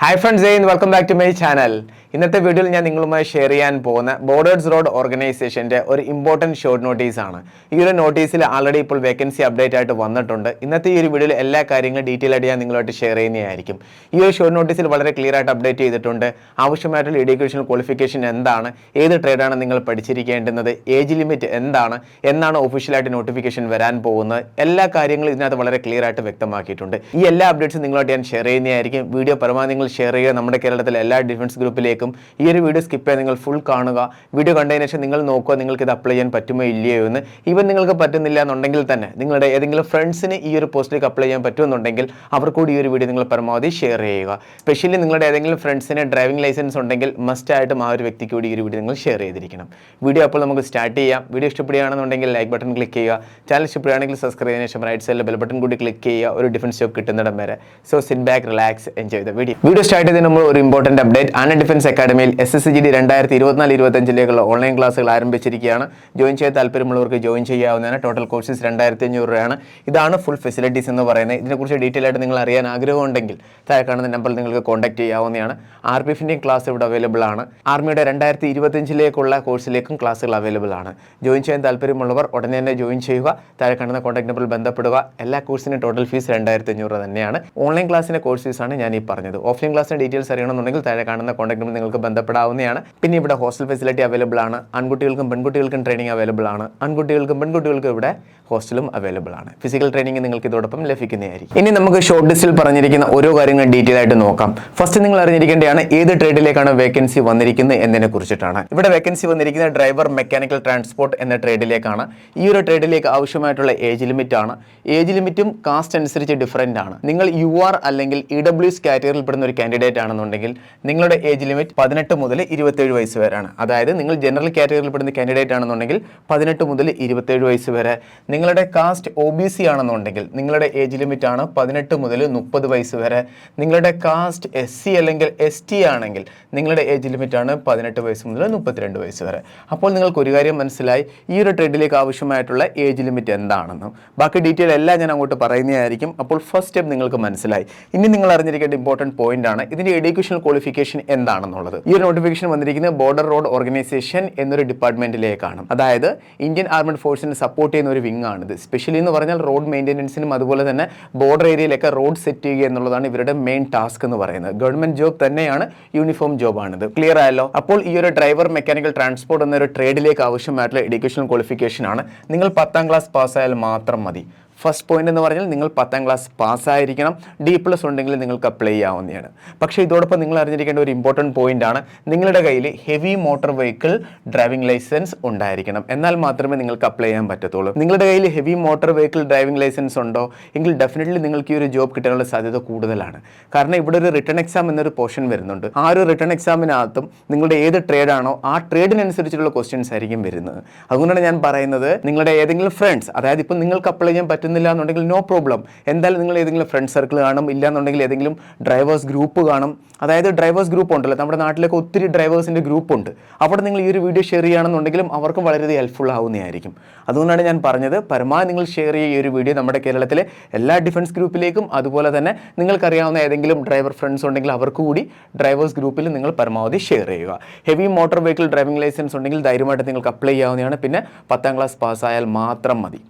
Hi friends welcome back to my channel ഇന്നത്തെ വീഡിയോയിൽ ഞാൻ നിങ്ങളുമായി ഷെയർ ചെയ്യാൻ പോകുന്ന ബോർഡേഴ്സ് റോഡ് ഓർഗനൈസേഷന്റെ ഒരു ഇമ്പോർട്ടന്റ് ഷോർട്ട് നോട്ടീസ് ആണ്. ഈ ഒരു നോട്ടീസിൽ ആൾറെഡി ഇപ്പോൾ വേക്കൻസി അപ്ഡേറ്റ് ആയിട്ട് വന്നിട്ടുണ്ട്. ഇന്നത്തെ ഈ ഒരു വീഡിയോയിൽ എല്ലാ കാര്യങ്ങളും ഡീറ്റെയിൽ ആയിട്ട് ഞാൻ നിങ്ങളുമായിട്ട് ഷെയർ ചെയ്യുന്നതായിരിക്കും. ഈ ഒരു ഷോർട്ട് നോട്ടീസിൽ വളരെ ക്ലിയർ ആയിട്ട് അപ്ഡേറ്റ് ചെയ്തിട്ടുണ്ട്. ആവശ്യമായിട്ടുള്ള എഡ്യൂക്കേഷൻ ക്വാളിഫിക്കേഷൻ എന്താണ്? ഏത് ട്രേഡാണ് നിങ്ങൾ പഠിച്ചിരിക്കേണ്ടുന്നത്? ഏജ് ലിമിറ്റ് എന്താണ്? എന്നാണ് ഒഫീഷ്യലായിട്ട് നോട്ടിഫിക്കേഷൻ വരാൻ പോകുന്നത്. എല്ലാ കാര്യങ്ങളും ഇതിനകത്ത് വളരെ ക്ലിയർ ആയിട്ട് വ്യക്തമാക്കിയിട്ടുണ്ട്. ഈ എല്ലാ അപ്ഡേറ്റ്സും നിങ്ങളോട് ഞാൻ ഷെയർ ചെയ്യുന്നതായിരിക്കും. വീഡിയോ പരമാവധി നിങ്ങൾ ഷെയർ ചെയ്യുക. നമ്മുടെ കേരളത്തിലെ എല്ലാ ഡിഫൻസ് ഗ്രൂപ്പിലേക്കും ഈ ഒരു വീഡിയോ സ്കിപ്പ് ചെയ്യാൻ നിങ്ങൾ ഫുൾ കാണുക. വീഡിയോ കണ്ടതിന് ശേഷം നിങ്ങൾ നോക്കുക നിങ്ങൾക്ക് ഇത് അപ്ലൈ ചെയ്യാൻ പറ്റുമോ ഇല്ലയോ എന്ന്. ഈവൻ നിങ്ങൾക്ക് പറ്റുന്നില്ല എന്നുണ്ടെങ്കിൽ തന്നെ നിങ്ങളുടെ ഏതെങ്കിലും ഫ്രണ്ട്സിന് ഈ ഒരു പോസ്റ്റിലേക്ക് അപ്ലൈ ചെയ്യാൻ പറ്റുമെന്നുണ്ടെങ്കിൽ അവർ കൂടി ഈ ഒരു വീഡിയോ നിങ്ങൾ പരമാവധി ഷെയർ ചെയ്യുക. സ്പെഷ്യലി നിങ്ങളുടെ ഏതെങ്കിലും ഫ്രണ്ട്സിന് ഡ്രൈവിംഗ് ലൈസൻസ് ഉണ്ടെങ്കിൽ മസ്റ്റ് ആയിട്ടും ആ ഒരു വ്യക്തിക്ക് കൂടി ഈ ഒരു വീഡിയോ നിങ്ങൾ ഷെയർ ചെയ്തിരിക്കണം. വീഡിയോ അപ്പോൾ നമുക്ക് സ്റ്റാർട്ട് ചെയ്യാം. വീഡിയോ ഇഷ്ടപ്പെടുകയാണെന്നുണ്ടെങ്കിൽ ലൈക്ക് ബട്ടൺ ക്ലിക്ക് ചെയ്യുക. ചാനൽ ഇഷ്ടപ്പെടുകയാണെങ്കിൽ സബ്സ്ക്രൈബ് ചെയ്തതിനു ശേഷം റൈറ്റ് സൈഡിൽ ബെൽ ബട്ടൺ കൂടി ക്ലിക്ക് ചെയ്യുക. ഒരു ഡിഫൻസ് ജോബ് കിട്ടുന്നിടം വരെ. So sit back relax enjoy the video video start ചെയ്തതിന് നമ്മൾ ഒരു ഇമ്പോർട്ടന്റ് അപ്ഡേറ്റ് ആന ഡിഫൻസ് അക്കാഡമിയിൽ എസ് എസ് ജി ഡി രണ്ടായിരത്തി ഇരുപത്തിനാല് ഇരുപത്തഞ്ചിലേക്കുള്ള ഓൺലൈൻ ക്ലാസ്സുകൾ ആരംഭിച്ചിരിക്കുകയാണ്. ജോയിൻ ചെയ്യാൻ താല്പര്യമുള്ളവർക്ക് ജോയിൻ ചെയ്യാവുന്നതാണ്. ടോട്ടൽ കോഴ്സസ് രണ്ടായിരത്തി അഞ്ഞൂറ് രൂപയാണ്. ഇതാണ് ഫുൾ ഫെസിലിറ്റീസ് എന്ന് പറയുന്നത്. ഇതിനെക്കുറിച്ച് ഡീറ്റെയിൽ ആയിട്ട് നിങ്ങൾ അറിയാൻ ആഗ്രഹമുണ്ടെങ്കിൽ താഴെ കാണുന്ന നമ്പറിൽ നിങ്ങൾക്ക് കോൺടാക്ട് ചെയ്യാവുന്നതാണ്. ആർ പി എഫിന്റെയും ക്ലാസ് ഇവിടെ അവൈലബിൾ ആണ്. ആർമിയുടെ രണ്ടായിരത്തി ഇരുപത്തഞ്ചിലേക്കുള്ള കോഴ്സിലേക്കും ക്ലാസ്സുകൾ അവൈലബിൾ ആണ്. ജോയിൻ ചെയ്യാൻ താല്പര്യമുള്ളവർ ഉടനെ തന്നെ ജോയിൻ ചെയ്യുക. താഴെ കാണുന്ന കോൺടാക്ട് നമ്പറിൽ ബന്ധപ്പെടുക. എല്ലാ കോഴ്സിനും ടോട്ടൽ ഫീസ് രണ്ടായിരത്തി അഞ്ഞൂറ് തന്നെയാണ്. ഓൺലൈൻ ക്ലാസ്സിന്റെ കോഴ്സ് ഫീസാണ് ഞാൻ ഈ പറഞ്ഞത്. ഓഫ്ലൈൻ ക്ലാസ്സിന്റെ ഡീറ്റെയിൽസ് അറിയണമെന്നുണ്ടെങ്കിൽ താഴെ കാണുന്ന കോൺടാക്ട് നിങ്ങൾക്ക് ബന്ധപ്പെടാവുന്നതാണ്. പിന്നെ ഇവിടെ ഹോസ്റ്റൽ ഫെസിലിറ്റി അവൈലബിൾ ആണ്. ആൺകുട്ടികൾക്കും പെൺകുട്ടികൾക്കും ട്രെയിനിങ് അവൈലബിൾ ആണ്. ആൺകുട്ടികൾക്കും പെൺകുട്ടികൾക്കും ഇവിടെ ഹോസ്റ്റലും അവൈലബിൾ ആണ്. ഫിസിക്കൽ ട്രെയിനിങ് നിങ്ങൾക്ക് ഇതോടൊപ്പം ലഭിക്കുന്നതായിരിക്കും. ഇനി നമുക്ക് ഷോർട്ട് ലിസ്റ്റിൽ പറഞ്ഞിരിക്കുന്ന ഓരോ കാര്യങ്ങൾ ഡീറ്റെയിൽ ആയിട്ട് നോക്കാം. ഫസ്റ്റ് നിങ്ങൾ അറിഞ്ഞിരിക്കേണ്ടതാണ് ഏത് ട്രേഡിലേക്കാണ് വേക്കൻസി വന്നിരിക്കുന്നത് എന്നതിനെ കുറിച്ചിട്ടാണ്. ഇവിടെ വേക്കൻസി വന്നിരിക്കുന്നത് ഡ്രൈവർ മെക്കാനിക്കൽ ട്രാൻസ്പോർട്ട് എന്ന ട്രേഡിലേക്കാണ് ഈ ഒരു ട്രേഡിലേക്ക് ആവശ്യമായിട്ടുള്ള ഏജ് ലിമിറ്റ് ആണ്. ഏജ് ലിമിറ്റും കാസ്റ്റ് അനുസരിച്ച് ഡിഫറന്റ് ആണ്. നിങ്ങൾ യു ആർ അല്ലെങ്കിൽ ഇ ഡബ്ല്യു എസ് കാറ്റഗറിയിൽ പെടുന്ന ഒരു കാൻഡിഡേറ്റ് ആണെന്നുണ്ടെങ്കിൽ നിങ്ങളുടെ ഏജ് ലിമിറ്റ് പതിനെട്ട് മുതൽ ഇരുപത്തേഴ് വയസ്സ് വരെയാണ്. അതായത് നിങ്ങൾ ജനറൽ കാറ്റഗറിയിൽ പെടുന്ന കാൻഡിഡേറ്റ് ആണെന്നുണ്ടെങ്കിൽ പതിനെട്ട് മുതൽ ഇരുപത്തേഴ് വയസ്സ് വരെ. നിങ്ങളുടെ കാസ്റ്റ് ഒ ബി സി ആണെന്നുണ്ടെങ്കിൽ നിങ്ങളുടെ ഏജ് ലിമിറ്റ് ആണ് പതിനെട്ട് മുതൽ മുപ്പത് വയസ്സ് വരെ. നിങ്ങളുടെ കാസ്റ്റ് എസ് സി അല്ലെങ്കിൽ എസ് ടി ആണെങ്കിൽ നിങ്ങളുടെ ഏജ് ലിമിറ്റ് ആണ് പതിനെട്ട് വയസ്സ് മുതൽ മുപ്പത്തിരണ്ട് വയസ്സ് വരെ. അപ്പോൾ നിങ്ങൾക്ക് ഒരു കാര്യം മനസ്സിലായി ഈ ഒരു ട്രേഡിലേക്ക് ആവശ്യമായിട്ടുള്ള ഏജ് ലിമിറ്റ് എന്താണെന്നും. ബാക്കി ഡീറ്റെയിൽ എല്ലാം ഞാൻ അങ്ങോട്ട് പറയുന്നതായിരിക്കും. അപ്പോൾ ഫസ്റ്റ് സ്റ്റെപ്പ് നിങ്ങൾക്ക് മനസ്സിലായി. ഇനി നിങ്ങൾ അറിഞ്ഞിരിക്കേണ്ട ഇമ്പോർട്ടന്റ് പോയിന്റ് ആണ്. ഇതിന്റെ എഡ്യൂക്കേഷൻ ക്വാളിഫിക്കേഷൻ എന്താണെന്നുള്ളത്. ഈ ഒരു നോട്ടിഫിക്കേഷൻ വന്നിരിക്കുന്നത് ബോർഡർ റോഡ് ഓർഗനൈസേഷൻ എന്നൊരു ഡിപ്പാർട്ട്മെന്റിലേക്കാണ് അതായത് ഇന്ത്യൻ ആർമഡ് ഫോഴ്സിനെ സപ്പോർട്ട് ചെയ്യുന്ന ഒരു വിങ് ആണിത്. സ്പെഷ്യലി എന്ന് പറഞ്ഞാൽ റോഡ് മെയിന്റെനൻസിനും അതുപോലെ തന്നെ ബോർഡർ ഏരിയയിലൊക്കെ റോഡ് സെറ്റ് ചെയ്യുക എന്നുള്ളതാണ് ഇവരുടെ മെയിൻ ടാസ്ക് എന്ന് പറയുന്നത്. ഗവൺമെന്റ് ജോബ് തന്നെയാണ് യൂണിഫോം ജോബ് ആണിത്. ക്ലിയർ ആയല്ലോ? അപ്പോൾ ഈ ഒരു ഡ്രൈവർ മെക്കാനിക്കൽ ട്രാൻസ്പോർട്ട് എന്നൊരു ട്രേഡിലേക്ക് ആവശ്യമായിട്ടുള്ള എഡ്യൂക്കേഷൻ ക്വാളിഫിക്കേഷൻ ആണ്. നിങ്ങൾ പത്താം ക്ലാസ് പാസ്സായാൽ മാത്രം മതി. ഫസ്റ്റ് പോയിന്റ് എന്ന് പറഞ്ഞാൽ നിങ്ങൾ പത്താം ക്ലാസ് പാസ്സായിരിക്കണം. ഡി പ്ലസ് ഉണ്ടെങ്കിൽ നിങ്ങൾക്ക് അപ്ലൈ ചെയ്യാവുന്നതാണ്. പക്ഷേ ഇതോടൊപ്പം നിങ്ങൾ അറിഞ്ഞിരിക്കേണ്ട ഒരു ഇമ്പോർട്ടന്റ് ആണ്. നിങ്ങളുടെ കയ്യിൽ heavy motor vehicle driving licence ഉണ്ടായിരിക്കണം. എന്നാൽ മാത്രമേ നിങ്ങൾക്ക് അപ്ലൈ ചെയ്യാൻ പറ്റത്തുള്ളൂ. നിങ്ങളുടെ കയ്യിൽ heavy motor vehicle driving licence ഉണ്ടോ? എങ്കിൽ ഡെഫിനറ്റ്ലി നിങ്ങൾക്ക് ഈ ഒരു ജോബ് കിട്ടാനുള്ള സാധ്യത കൂടുതലാണ്. കാരണം ഇവിടെ ഒരു റിട്ടേൺ എക്സാം എന്നൊരു പോർഷൻ വരുന്നുണ്ട്. ആ ഒരു റിട്ടേൺ എക്സാമിനകത്തും നിങ്ങളുടെ ഏത് ട്രേഡാണോ ആ ട്രേഡിനനുസരിച്ചുള്ള ക്വസ്റ്റ്യൻസ് ആയിരിക്കും വരുന്നത്. അതുകൊണ്ടാണ് ഞാൻ പറയുന്നത് നിങ്ങളുടെ ഏതെങ്കിലും ഫ്രണ്ട്സ് അതായത് ഇപ്പം നിങ്ങൾക്ക് അപ്ലൈ ചെയ്യാൻ പറ്റുന്നില്ല എന്നുണ്ടെങ്കിൽ നോ പ്രോബ്ലം എന്തായാലും നിങ്ങൾ ഏതെങ്കിലും ഫ്രണ്ട് സർക്കിൾ കാണും ഇല്ല എന്നുണ്ടെങ്കിൽ ഏതെങ്കിലും ഡ്രൈവേഴ്സ് ഗ്രൂപ്പ് കാണും. അതായത് ഡ്രൈവേഴ്സ് ഗ്രൂപ്പ് ഉണ്ടല്ലോ നമ്മുടെ നാട്ടിലൊക്കെ ഒത്തിരി ഡ്രൈവേഴ്സിന്റെ ഗ്രൂപ്പ് ഉണ്ട്. അവിടെ നിങ്ങൾ ഈ ഒരു വീഡിയോ ഷെയർ ചെയ്യുകയാണെന്നുണ്ടെങ്കിലും അവർക്കും വളരെയധികം ഹെൽപ്ഫുൾ ആവുന്നതായിരിക്കും. അതുകൊണ്ടാണ് ഞാൻ പറഞ്ഞത് പരമാവധി നിങ്ങൾ ഷെയർ ചെയ്യുക ഈ ഒരു വീഡിയോ നമ്മുടെ കേരളത്തിലെ എല്ലാ ഡിഫൻസ് ഗ്രൂപ്പിലേക്കും അതുപോലെ തന്നെ നിങ്ങൾക്കറിയാവുന്ന ഏതെങ്കിലും ഡ്രൈവർ ഫ്രണ്ട്സ് ഉണ്ടെങ്കിൽ അവർക്ക് കൂടി ഡ്രൈവേഴ്സ് ഗ്രൂപ്പിൽ നിങ്ങൾ പരമാവധി ഷെയർ ചെയ്യുക. Heavy motor vehicle driving licence ഉണ്ടെങ്കിൽ ധൈര്യമായിട്ട് നിങ്ങൾക്ക് അപ്ലൈ ചെയ്യാവുന്നതാണ്. പിന്നെ പത്താം ക്ലാസ് പാസ്സായാൽ മാത്രം മതി.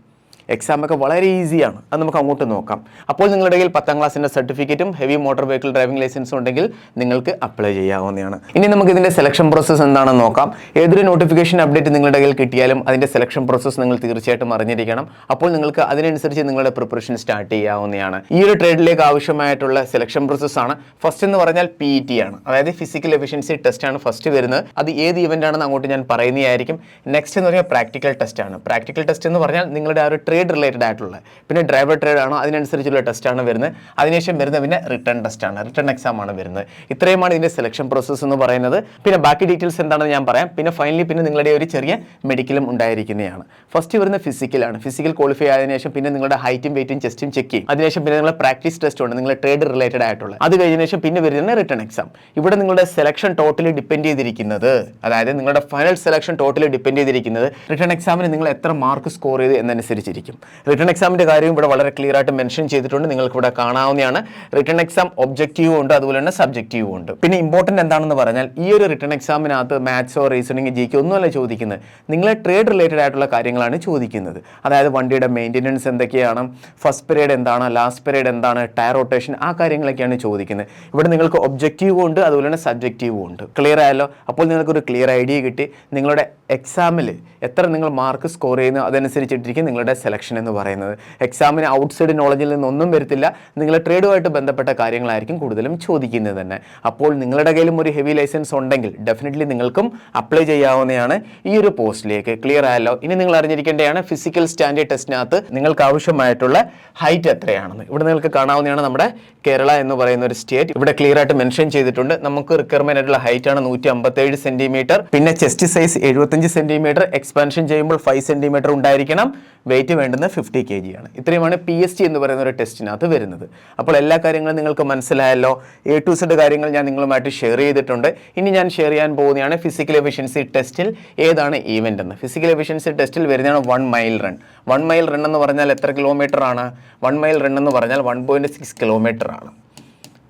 എക്സാം ഒക്കെ വളരെ ഈസിയാണ് അത് നമുക്ക് അങ്ങോട്ട് നോക്കാം. അപ്പോൾ നിങ്ങളുടെ കയ്യിൽ പത്താം ക്ലാസ്സിന്റെ സർട്ടിഫിക്കറ്റും ഹെവി മോട്ടോർ വെഹിക്കിൾ ഡ്രൈവിംഗ് ലൈസൻസും ഉണ്ടെങ്കിൽ നിങ്ങൾക്ക് അപ്ലൈ ചെയ്യാവുന്നതാണ്. ഇനി നമുക്ക് ഇതിന്റെ സെലക്ഷൻ പ്രോസസ്സ് എന്താണെന്ന് നോക്കാം. ഏതൊരു നോട്ടിഫിക്കേഷൻ അപ്ഡേറ്റ് നിങ്ങളുടെ കയ്യിൽ കിട്ടിയാലും അതിന്റെ സെലക്ഷൻ പ്രോസസ്സ് നിങ്ങൾ തീർച്ചയായിട്ടും അറിഞ്ഞിരിക്കണം. അപ്പോൾ നിങ്ങൾക്ക് അതിനനുസരിച്ച് നിങ്ങളുടെ പ്രിപ്പറേഷൻ സ്റ്റാർട്ട് ചെയ്യാവുന്നതാണ്. ഈ ഒരു ട്രേഡിലേക്ക് ആവശ്യമായിട്ടുള്ള സെലക്ഷൻ പ്രോസസ്സാണ് ഫസ്റ്റ് എന്ന് പറഞ്ഞാൽ പി ടി ആണ്. അതായത് ഫിസിക്കൽ എഫിഷ്യൻസി ടെസ്റ്റ് ആണ് ഫസ്റ്റ് വരുന്നത്. അത് ഏത് ഇവന്റ് ആണെന്ന് അങ്ങോട്ട് ഞാൻ പറയുന്നതായിരിക്കും. നെക്സ്റ്റ് എന്ന് പറഞ്ഞാൽ പ്രാക്ടിക്കൽ ടെസ്റ്റ് ആണ്. പ്രാക്ടിക്കൽ ടെസ്റ്റ് എന്ന് പറഞ്ഞാൽ നിങ്ങളുടെ ആ ഒരു ട്രേഡ് റിലേറ്റഡ് ആയിട്ടുള്ള പിന്നെ ഡ്രൈവർ ട്രേഡ് ആണോ? അതിനനുസരിച്ചുള്ള ടെസ്റ്റാണ് വരുന്നത്. അതിനുശേഷം വരുന്ന പിന്നെ റിട്ടേൺ ടെസ്റ്റ് ആണ്. റിട്ടേൺ എക്സാം ആണ് വരുന്നത്. ഇത്രയുമാണ് ഇതിന്റെ സെലക്ഷൻ പ്രോസസ്സ് എന്ന് പറയുന്നത്. പിന്നെ ബാക്കി ഡീറ്റെയിൽസ് എന്താണെന്ന് ഞാൻ പറയാം. പിന്നെ ഫൈനലി പിന്നെ നിങ്ങളുടെ ഒരു ചെറിയ മെഡിക്കലും ഉണ്ടായിരിക്കുന്നതാണ്. ഫസ്റ്റ് വരുന്ന ഫിസിക്കലാണ് ഫിസിക്കൽ ക്വാളിഫൈ ആയതിനു ശേഷം പിന്നെ നിങ്ങളുടെ ഹൈറ്റും വെയിറ്റും ചെസ്റ്റും ചെക്ക് ചെയ്യും. അതിനുശേഷം പിന്നെ നിങ്ങളുടെ പ്രാക്ടീസ് ടെസ്റ്റ് ഉണ്ട്. നിങ്ങളുടെ ട്രേഡ് റിലേറ്റഡ് ആയിട്ടുള്ള അത് കഴിഞ്ഞ ശേഷം പിന്നെ വരുന്ന റിട്ടേൺ എക്സാം ഇവിടെ നിങ്ങളുടെ സെലക്ഷൻ ടോട്ടലി ഡിപ്പെൻഡ് ചെയ്തിരിക്കുന്നത്. അതായത് നിങ്ങളുടെ ഫൈനൽ സെലക്ഷൻ ടോട്ടലി ഡിപ്പെൻഡ് ചെയ്തിരിക്കുന്നത്. റിട്ടേൺ എക്സാമിന് നിങ്ങൾ എത്ര മാർക്ക് സ്കോർ ചെയ്ത് എന്നനുസരിച്ചിരിക്കും. ആയിരിക്കും. റിട്ടേൺ എക്സാമിന്റെ കാര്യവും ഇവിടെ വളരെ ക്ലിയർ ആയിട്ട് മെൻഷൻ ചെയ്തിട്ടുണ്ട്. നിങ്ങൾക്ക് ഇവിടെ കാണാവുന്നതാണ് റിട്ടേൺ എക്സാം ഒബ്ജക്റ്റീവും ഉണ്ട് അതുപോലെ തന്നെ സബ്ജക്റ്റീവും ഉണ്ട്. പിന്നെ ഇമ്പോർട്ടന്റ് എന്താണെന്ന് പറഞ്ഞാൽ ഈ ഒരു റിട്ടേൺ എക്സാമിനകത്ത് മാത്സോ റീസണിങ് ജി കെ ഒന്നുമല്ല ചോദിക്കുന്നത്. നിങ്ങളെ ട്രേഡ് റിലേറ്റഡ് ആയിട്ടുള്ള കാര്യങ്ങളാണ് ചോദിക്കുന്നത്. അതായത് വണ്ടിയുടെ മെയിന്റെനൻസ് എന്തൊക്കെയാണ് ഫസ്റ്റ് പീരീഡ് എന്താണ് ലാസ്റ്റ് പീരീഡ് എന്താണ് ടയർ റൊട്ടേഷൻ ആ കാര്യങ്ങളൊക്കെയാണ് ചോദിക്കുന്നത്. ഇവിടെ നിങ്ങൾക്ക് ഒബ്ജക്റ്റീവും ഉണ്ട് അതുപോലെ തന്നെ സബ്ജക്റ്റീവും ഉണ്ട്. ക്ലിയർ ആയല്ലോ? അപ്പോൾ നിങ്ങൾക്കൊരു ക്ലിയർ ഐഡിയ കിട്ടി. നിങ്ങളുടെ എക്സാമിൽ എത്ര നിങ്ങൾ മാർക്ക് സ്കോർ ചെയ്യുന്നു അതനുസരിച്ചിട്ടിരിക്കും നിങ്ങളുടെ സെലക്ഷൻ എന്ന് പറയുന്നത്. എക്സാമിന് ഔട്ട്സൈഡ് നോളജിൽ നിന്നൊന്നും വരത്തില്ല. നിങ്ങളെ ട്രേഡുമായിട്ട് ബന്ധപ്പെട്ട കാര്യങ്ങളായിരിക്കും കൂടുതലും ചോദിക്കുന്നത് തന്നെ. അപ്പോൾ നിങ്ങളുടെ കയ്യിലും ഒരു ഹെവി ലൈസൻസ് ഉണ്ടെങ്കിൽ ഡെഫിനറ്റ്ലി നിങ്ങൾക്കും അപ്ലൈ ചെയ്യാവുന്നതാണ് ഈ ഒരു പോസ്റ്റിലേക്ക് ക്ലിയർ ആയല്ലോ? ഇനി നിങ്ങൾ അറിഞ്ഞിരിക്കേണ്ടതാണ് ഫിസിക്കൽ സ്റ്റാൻഡേർഡ് ടെസ്റ്റിനകത്ത് നിങ്ങൾക്ക് ആവശ്യമായിട്ടുള്ള ഹൈറ്റ് എത്രയാണെന്ന്. ഇവിടെ നിങ്ങൾക്ക് കാണാവുന്നതാണ് നമ്മുടെ കേരള എന്ന് പറയുന്ന ഒരു സ്റ്റേറ്റ് ഇവിടെ ക്ലിയർ ആയിട്ട് മെൻഷൻ ചെയ്തിട്ടുണ്ട്. നമുക്ക് റിക്വയർമെന്റ് ആയിട്ടുള്ള ഹൈറ്റ് ആണ് നൂറ്റി അമ്പത്തേഴ് സെന്റിമീറ്റർ പിന്നെ ചെസ്റ്റ് സൈസ് എഴുപത്തഞ്ച് സെന്റിമീറ്റർ എക്സ്പാൻഷൻ ചെയ്യുമ്പോൾ ഫൈവ് സെന്റിമീറ്റർ ഉണ്ടായിരിക്കണം. വെയിറ്റ് വേണ്ടുന്നത് ഫിഫ്റ്റി കെ ജി ആണ്. ഇത്രയുമാണ് പി എസ് ടി എന്ന് പറയുന്ന ഒരു ടെസ്റ്റിനകത്ത് വരുന്നത്. അപ്പോൾ എല്ലാ കാര്യങ്ങളും നിങ്ങൾക്ക് മനസ്സിലായല്ലോ. എ ടു സെഡ് കാര്യങ്ങൾ ഞാൻ നിങ്ങളുമായിട്ട് ഷെയർ ചെയ്തിട്ടുണ്ട്. ഇനി ഞാൻ ഷെയർ ചെയ്യാൻ പോകുന്നതാണ് ഫിസിക്കൽ എഫിഷ്യൻസി ടെസ്റ്റിൽ ഏതാണ് ഈവന്റ് എന്ന്. ഫിസിക്കൽ എഫിഷ്യൻസി ടെസ്റ്റിൽ വരുന്നതാണ് one mile run one mile run എന്ന് പറഞ്ഞാൽ എത്ര കിലോമീറ്റർ ആണ്? വൺ മൈൽ റൺ എന്ന് പറഞ്ഞാൽ വൺ പോയിന്റ് സിക്സ് കിലോമീറ്റർ ആണ്.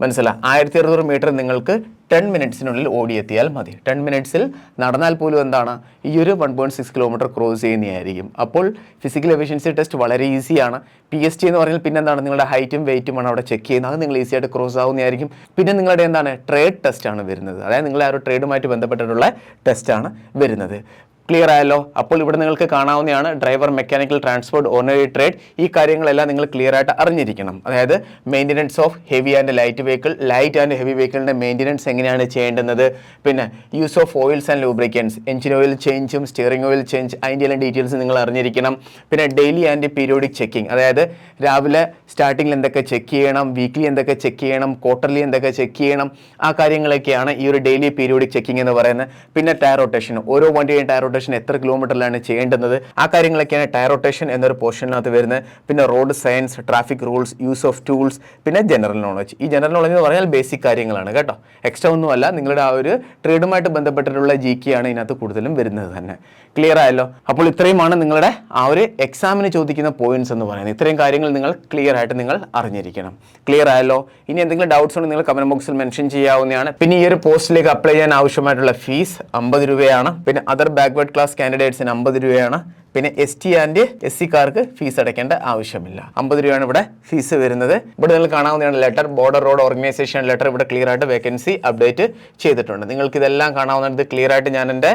മനസ്സിലായി ആയിരത്തി അറുന്നൂറ് മീറ്റർ നിങ്ങൾക്ക് ടെൻ മിനിറ്റ്സിനുള്ളിൽ ഓടിയെത്തിയാൽ മതി. ടെൻ മിനിറ്റ്സിൽ നടന്നാൽ പോലും എന്താണ്? ഈ ഒരു one point six kilometre cross ചെയ്യുന്നതായിരിക്കും. അപ്പോൾ ഫിസിക്കൽ എഫിഷ്യൻസി ടെസ്റ്റ് വളരെ ഈസിയാണ് പി എസ് ടി എന്ന് പറഞ്ഞാൽ പിന്നെ എന്താണ് നിങ്ങളുടെ ഹൈറ്റും വെയിറ്റുമാണ് അവിടെ ചെക്ക് ചെയ്യുന്നത്. അത് നിങ്ങൾ ഈസിയായിട്ട് ക്രോസ് ആവുന്നതായിരിക്കും. പിന്നെ നിങ്ങളുടെ എന്താണ്? ട്രേഡ് ടെസ്റ്റാണ് വരുന്നത്. അതായത് നിങ്ങളെ ആ ഒരു ട്രേഡുമായിട്ട് ബന്ധപ്പെട്ടിട്ടുള്ള ടെസ്റ്റാണ് വരുന്നത്. ക്ലിയർ ആയല്ലോ. അപ്പോൾ ഇവിടെ നിങ്ങൾക്ക് കാണാവുന്നതാണ് driver mechanical transport ornery trade ഈ കാര്യങ്ങളെല്ലാം നിങ്ങൾ ക്ലിയർ ആയിട്ട് അറിഞ്ഞിരിക്കണം. അതായത് maintenance of heavy and light vehicle light and heavy വെഹിക്കിളിന്റെ maintenance എങ്ങനെയാണ് ചെയ്യേണ്ടുന്നത്? പിന്നെ use of oils and lubricants engine oil ചേഞ്ചും steering oil change അതിന്റെ എല്ലാം ഡീറ്റെയിൽസ് നിങ്ങൾ അറിഞ്ഞിരിക്കണം. പിന്നെ ഡെയിലി ആൻഡ് പീരിയോഡിക് ചെക്കിംഗ് അതായത് രാവിലെ സ്റ്റാർട്ടിങ്ങിൽ എന്തൊക്കെ ചെക്ക് ചെയ്യണം വീക്ക്ലി എന്തൊക്കെ ചെക്ക് ചെയ്യണം ക്വാർട്ടർലി എന്തൊക്കെ ചെക്ക് ചെയ്യണം ആ കാര്യങ്ങളൊക്കെയാണ് ഈ ഒരു ഡെയിലി പീരിയോഡിക് ചെക്കിംഗ് എന്ന് പറയുന്നത്. പിന്നെ ടയർ റൊട്ടേഷൻ ഓരോ വണ്ടിയും ടയർ റൊട്ടേഷൻ എത്ര കിലോമീറ്ററിലാണ് ചെയ്യേണ്ടത് ആ കാര്യങ്ങളൊക്കെയാണ് ടയർ റൊട്ടേഷൻ എന്നൊരു പോർഷനകത്ത് വരുന്നത്. പിന്നെ road science traffic rules use of tools പിന്നെ ജനറൽ നോളജ് ഈ ജനറൽ നോളജ് എന്ന് പറഞ്ഞാൽ ബേസിക് കാര്യങ്ങളാണ് കേട്ടോ. എക്സ്ട്രാ ഒന്നുമല്ല നിങ്ങളുടെ ആ ഒരു ട്രേഡുമായിട്ട് ബന്ധപ്പെട്ടിട്ടുള്ള ജി കെ ആണ് ഇതിനകത്ത് കൂടുതലും വരുന്നത് തന്നെ. ക്ലിയർ ആയല്ലോ? അപ്പോൾ ഇത്രയുമാണ് നിങ്ങളുടെ ആ ഒരു എക്സാമിന് ചോദിക്കുന്ന പോയിന്റ്സ് എന്ന് പറയുന്നത്. ഇത്രയും കാര്യങ്ങൾ നിങ്ങൾ ക്ലിയർ ആയിട്ട് നിങ്ങൾ അറിഞ്ഞിരിക്കണം. ക്ലിയർ ആയല്ലോ? ഇനി എന്തെങ്കിലും ഡൗട്ട്സ് ഉണ്ടെങ്കിൽ നിങ്ങൾ കമന്റ് ബോക്സിൽ മെൻഷൻ ചെയ്യാവുന്നതാണ്. പിന്നെ ഈ ഒരു പോസ്റ്റിലേക്ക് അപ്ലൈ ചെയ്യാൻ ആവശ്യമായിട്ടുള്ള ഫീസ് അമ്പത് രൂപയാണ്. പിന്നെ അതർ ബാക്ക്വേർഡ് ക്ലാസ് കാൻഡിഡേറ്റ്സിന് അമ്പത് രൂപയാണ്. പിന്നെ എസ് ടി ആൻഡ് എസ് സിക്കാർക്ക് ഫീസ് അടയ്ക്കേണ്ട ആവശ്യമില്ല. അമ്പത് രൂപയാണ് ഇവിടെ ഫീസ് വരുന്നത്. ഇവിടെ നിങ്ങൾ കാണാവുന്നതാണ് letter border road organisation letter ഇവിടെ ക്ലിയർ ആയിട്ട് വേക്കൻസി അപ്ഡേറ്റ് ചെയ്തിട്ടുണ്ട്. നിങ്ങൾക്ക് ഇതെല്ലാം കാണാവുന്നത് ക്ലിയർ ആയിട്ട് ഞാൻ എന്റെ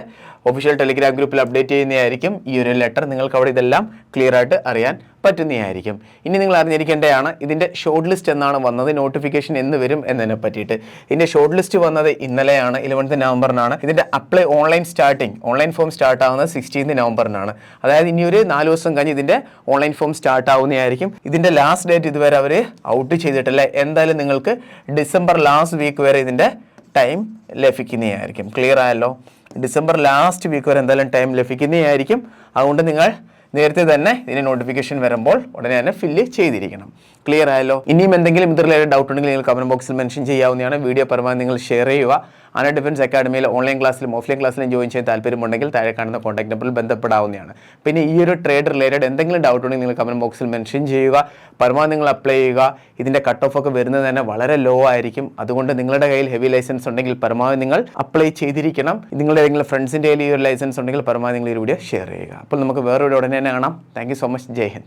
ഒഫീഷ്യൽ ടെലിഗ്രാം ഗ്രൂപ്പിൽ അപ്ഡേറ്റ് ചെയ്യുന്നതായിരിക്കും. ഈ ഒരു ലെറ്റർ നിങ്ങൾക്ക് അവിടെ ഇതെല്ലാം ക്ലിയർ ആയിട്ട് അറിയാൻ പറ്റുന്നതായിരിക്കും. ഇനി നിങ്ങൾ അറിഞ്ഞിരിക്കേണ്ടതാണ് ഇതിന്റെ ഷോർട്ട് ലിസ്റ്റ് എന്നാണ് വന്നത്. നോട്ടിഫിക്കേഷൻ എന്ന് വരും എന്നതിനെ പറ്റിയിട്ട്. ഇതിന്റെ ഷോർട്ട് ലിസ്റ്റ് വന്നത് ഇന്നലെയാണ് ഇലവൻത്ത് നവംബറിനാണ് ഇതിന്റെ apply online starting online form start ആവുന്നത് സിക്സ്റ്റീൻത് നവംബറിനാണ് അതായത് ഇനി ഒരു നാല് ദിവസം കഴിഞ്ഞ് ഇതിന്റെ ഓൺലൈൻ ഫോം സ്റ്റാർട്ട് ആവുന്നതായിരിക്കും. ഇതിന്റെ ലാസ്റ്റ് ഡേറ്റ് ഇതുവരെ അവർ ഔട്ട് ചെയ്തിട്ടില്ല. എന്തായാലും നിങ്ങൾക്ക് ഡിസംബർ ലാസ്റ്റ് വീക്ക് വരെ ഇതിന്റെ ടൈം ലഭിക്കുന്നതായിരിക്കും. ക്ലിയർ ആയല്ലോ? ഡിസംബർ ലാസ്റ്റ് വീക്ക് വരെ എന്തായാലും ടൈം ലഭിക്കുന്നതായിരിക്കും. അതുകൊണ്ട് നിങ്ങൾ നേരത്തെ തന്നെ ഇതിന് നോട്ടിഫിക്കേഷൻ വരുമ്പോൾ ഉടനെ തന്നെ ഫില്ല് ചെയ്തിരിക്കണം. ക്ലിയർ ആയല്ലോ? ഇനിയും എന്തെങ്കിലും ഇത് ഡൗട്ട് ഉണ്ടെങ്കിൽ നിങ്ങൾ കമന്റ് ബോക്സിൽ മെൻഷൻ ചെയ്യാവുന്നതാണ്. വീഡിയോ പരമാവധി നിങ്ങൾ ഷെയർ ചെയ്യുക. അന ഡിഫൻസ് അക്കാഡമിയിൽ ഓൺലൈൻ ക്ലാസ്സിലും ഓഫ്ലൈൻ ക്ലാസ്സിലും ജോയിൻ ചെയ്യാൻ താല്പര്യമുണ്ടെങ്കിൽ താഴെ കാണുന്ന കോൺടാക്ട് നമ്പറിൽ ബന്ധപ്പെടാവുന്നതാണ്. പിന്നെ ഈ ഒരു ട്രേഡ് റിലേറ്റഡ് എന്തെങ്കിലും ഡൗട്ട് ഉണ്ടെങ്കിൽ നിങ്ങൾ കമന്റ് ബോക്സിൽ മെൻഷൻ ചെയ്യുക. പരമാവധി നിങ്ങൾ അപ്ലൈ ചെയ്യുക. ഇതിന്റെ കട്ട് ഓഫ് ഒക്കെ വരുന്നത് തന്നെ വളരെ ലോ ആയിരിക്കും. അതുകൊണ്ട് നിങ്ങളുടെ കയ്യിൽ ഹെവി ലൈസൻസ് ഉണ്ടെങ്കിൽ പരമാവധി നിങ്ങൾ അപ്ലൈ ചെയ്തിരിക്കണം. നിങ്ങളുടെ ഏതെങ്കിലും ഫ്രണ്ട്സിന്റെ കയ്യിൽ ഈ ഒരു ലൈസൻസ് ഉണ്ടെങ്കിൽ പരമാവധി നിങ്ങൾ ഈ വീഡിയോ ഷെയർ ചെയ്യുക. അപ്പോൾ നമുക്ക് വേറെ ഒരു ഉടനെ തന്നെ കാണാം thank so much Jai Hind.